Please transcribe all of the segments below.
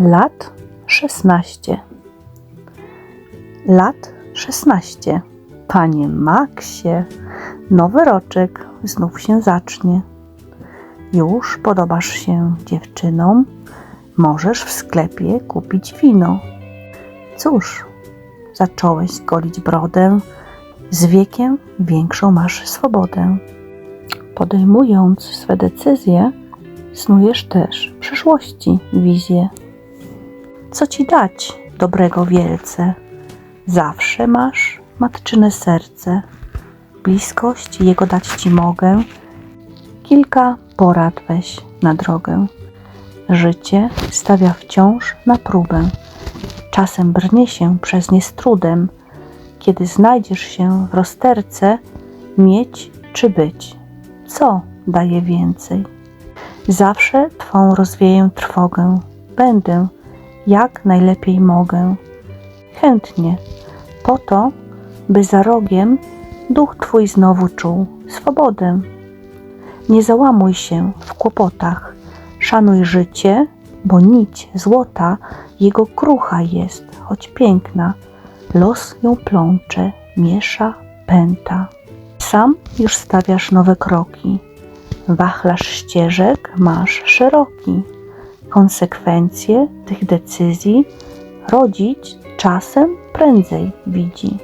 Lat 16. Lat 16. Panie Maksie, nowy roczek znów się zacznie. Już podobasz się dziewczynom, możesz w sklepie kupić wino. Cóż, zacząłeś golić brodę, z wiekiem większą masz swobodę. Podejmując swe decyzje, snujesz też przyszłości wizję. Co ci dać dobrego wielce? Zawsze masz matczyne serce. Bliskość jego dać ci mogę. Kilka porad weź na drogę. Życie stawia wciąż na próbę. Czasem brnie się przez nie z trudem. Kiedy znajdziesz się w rozterce, mieć czy być, co daje więcej? Zawsze Twą rozwieję trwogę. Będę, jak najlepiej mogę. Chętnie, po to, by za rogiem duch Twój znowu czuł swobodę. Nie załamuj się w kłopotach, szanuj życie, bo nić złota jego krucha jest, choć piękna. Los ją plącze, miesza, pęta. Sam już stawiasz nowe kroki. Wachlarz ścieżek masz szeroki. Konsekwencje tych decyzji rodzić czasem prędzej widzi.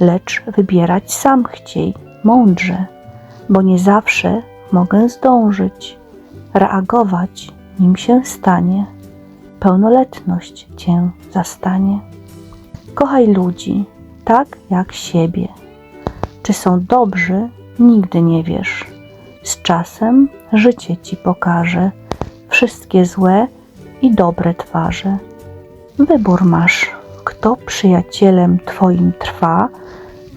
Lecz wybierać sam chciej, mądrze, bo nie zawsze mogę zdążyć. Reagować, nim się stanie. Pełnoletność cię zastanie. Kochaj ludzi, tak jak siebie. Czy są dobrzy, nigdy nie wiesz. Z czasem życie ci pokaże wszystkie złe i dobre twarze. Wybór masz, kto przyjacielem twoim trwa,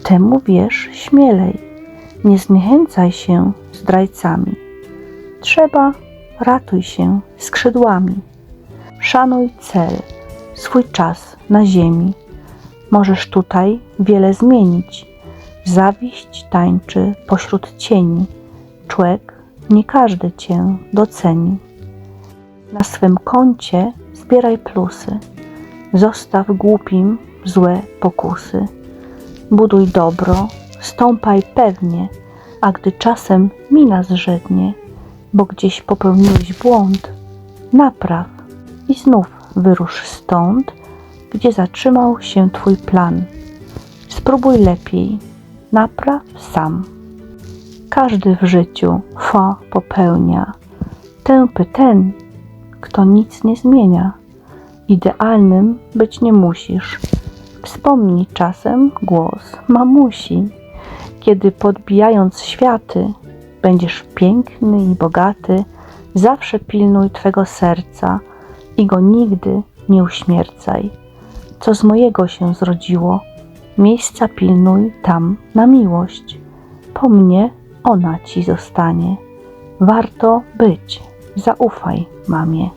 temu wierz śmielej. Nie zniechęcaj się zdrajcami. Trzeba, ratuj się skrzydłami. Szanuj cel, swój czas na ziemi. Możesz tutaj wiele zmienić. Zawiść tańczy pośród cieni. Człek nie każdy cię doceni. Na swym koncie zbieraj plusy. Zostaw głupim złe pokusy. Buduj dobro, stąpaj pewnie, a gdy czasem mina zrzednie, bo gdzieś popełniłeś błąd, napraw i znów wyrusz stąd, gdzie zatrzymał się twój plan. Spróbuj lepiej, napraw sam. Każdy w życiu fa popełnia. Tępy ten, kto nic nie zmienia. Idealnym być nie musisz. Wspomnij czasem głos mamusi, kiedy podbijając światy, będziesz piękny i bogaty, zawsze pilnuj twego serca i go nigdy nie uśmiercaj. Co z mojego się zrodziło, miejsca pilnuj tam na miłość. Po mnie ona ci zostanie. Warto być, zaufaj mamie.